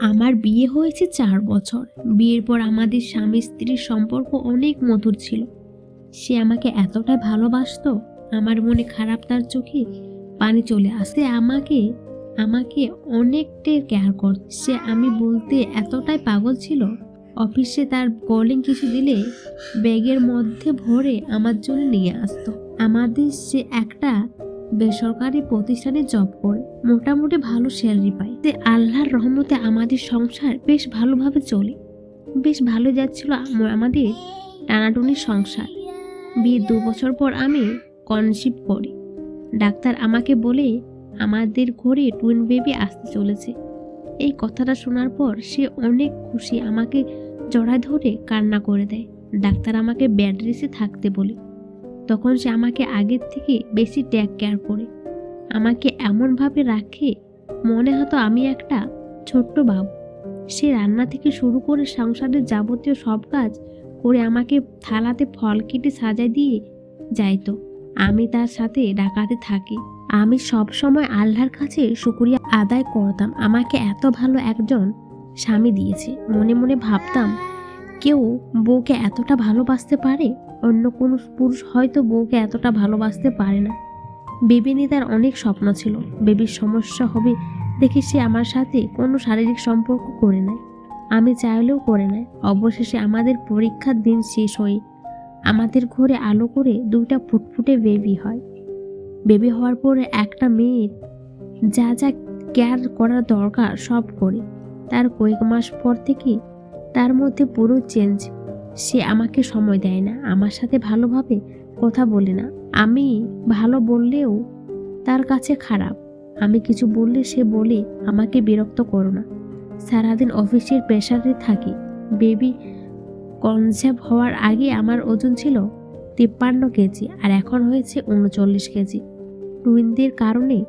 আমার বিয়ে হয়েছে চার বছর। বিয়ের পর আমাদের স্বামী স্ত্রীর সম্পর্ক অনেক মধুর ছিল। সে আমাকে এতটাই ভালোবাসতো, আমার মনে খারাপ তার চোখে পানি চলে আসে। আমাকে আমাকে অনেকটাই কেয়ার করত সে আমি বলতে এতটাই পাগল ছিল, অফিসে তার কলিং কিছু দিলে ব্যাগের মধ্যে ভরে আমার জন্য নিয়ে আসতো। আমাদের সে একটা বেসরকারি প্রতিষ্ঠানে জব করে মোটামুটি ভালো স্যালারি পায়। যে আল্লাহর রহমতে আমাদের সংসার বেশ ভালোভাবে চলে। বেশ ভালো যাচ্ছিল আমাদের টানাটুনির সংসার। বিয়ে দু বছর পর আমি কনসিভ করি। ডাক্তার আমাকে বলে আমাদের ঘরে টুইন বেবি আসতে চলেছে। এই কথাটা শোনার পর সে অনেক খুশি আমাকে জড়ায় ধরে কান্না করে দেয়। ডাক্তার আমাকে ব্যাড রেসে থাকতে বলে। তখন সে আমাকে আগের থেকে বেশি ট্যাগ কেয়ার করে। আমাকে এমনভাবে রাখে, মনে হতো আমি একটা ছোট্ট বাবু। সে রান্না থেকে শুরু করে সংসারের যাবতীয় সব কাজ করে আমাকে থালাতে ফল কেটে সাজায় দিয়ে যাইতো। আমি তার সাথে ডাকাতে থাকি। আমি সব সময় আল্লাহর কাছে শুকরিয়া আদায় করতাম। আমাকে এত ভালো একজন স্বামী দিয়েছে। মনে মনে ভাবতাম কেউ বউকে এতটা ভালোবাসতে পারে? অন্য কোনো পুরুষ হয়তো বউকে এতটা ভালোবাসতে পারে না। বেবি নিয়ে তার অনেক স্বপ্ন ছিল। বেবির সমস্যা হবে দেখে সে আমার সাথে কোনো শারীরিক সম্পর্ক করে নেয়। আমি চাইলেও করে নেয়। অবশেষে আমাদের পরীক্ষার দিন শেষ হয়ে আমাদের ঘরে আলো করে দুইটা ফুটফুটে বেবি হয়। বেবি হওয়ার পরে একটা মেয়ের যা যা কেয়ার করার দরকার সব করে। তার কয়েক মাস পর থেকে তার মধ্যে পুরো চেঞ্জ সে আমাকে সময় দেয় না, আমার সাথে ভালোভাবে কথা বলে না। আমি ভালো বললেও তার কাছে খারাপ। আমি কিছু বললে সে বলে, আমাকে বিরক্ত করো না। সারাদিন অফিসের প্রেশারে থাকি। বেবি কনসেপ্ট হওয়ার আগে আমার ওজন ছিল তিপ্পান্ন কেজি, আর এখন হয়েছে উনচল্লিশ কেজি। টুইনদের কারণে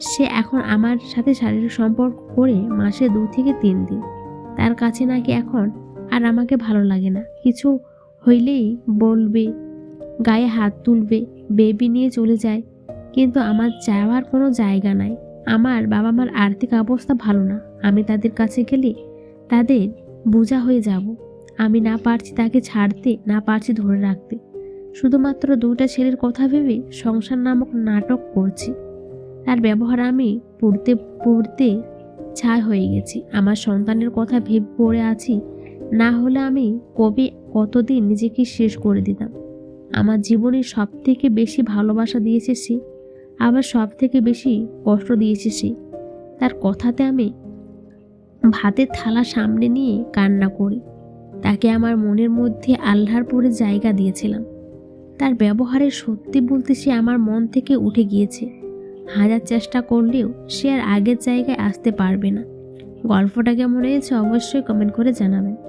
সে এখন আমার সাথে শারীরিক সম্পর্ক করে মাসে দু থেকে তিন দিন। তার কাছে নাকি এখন আর আমাকে ভালো লাগে না। কিছু হইলেই বলবে, গায়ে হাত তুলবে বেবি নিয়ে চলে যায়। কিন্তু আমার যাওয়ার কোনো জায়গা নাই। আমার বাবা মার আর্থিক অবস্থা ভালো না। আমি তাদের কাছে গেলে তাদের বোঝা হয়ে যাব। আমি না পারছি তাকে ছাড়তে, না পারছি ধরে রাখতে। শুধুমাত্র দুটা ছেলের কথা ভেবে সংসার নামক নাটক করছি। তার ব্যবহার আমি পড়তে পড়তে ছাই হয়ে গেছি। আমার সন্তানের কথা ভেবে পড়ে আছি, না হলে আমি কবে কতদিন নিজেকে শেষ করে দিতাম। আমার জীবনে সব থেকে বেশি ভালোবাসা দিয়েছে সে, আবার সব থেকে বেশি কষ্ট দিয়েছে সে। তার কথাতে আমি ভাতের থালা সামনে নিয়ে কান্না করি। তাকে আমার মনের মধ্যে আল্লাহর পরে জায়গা দিয়েছিলাম। তার ব্যবহারে সত্যি বলতে সে আমার মন থেকে উঠে গিয়েছে। হাজার চেষ্টা করলেও সে আর আগের জায়গায় আসতে পারবে না। গল্পটা কেমন হয়েছে অবশ্যই কমেন্ট করে জানাবেন।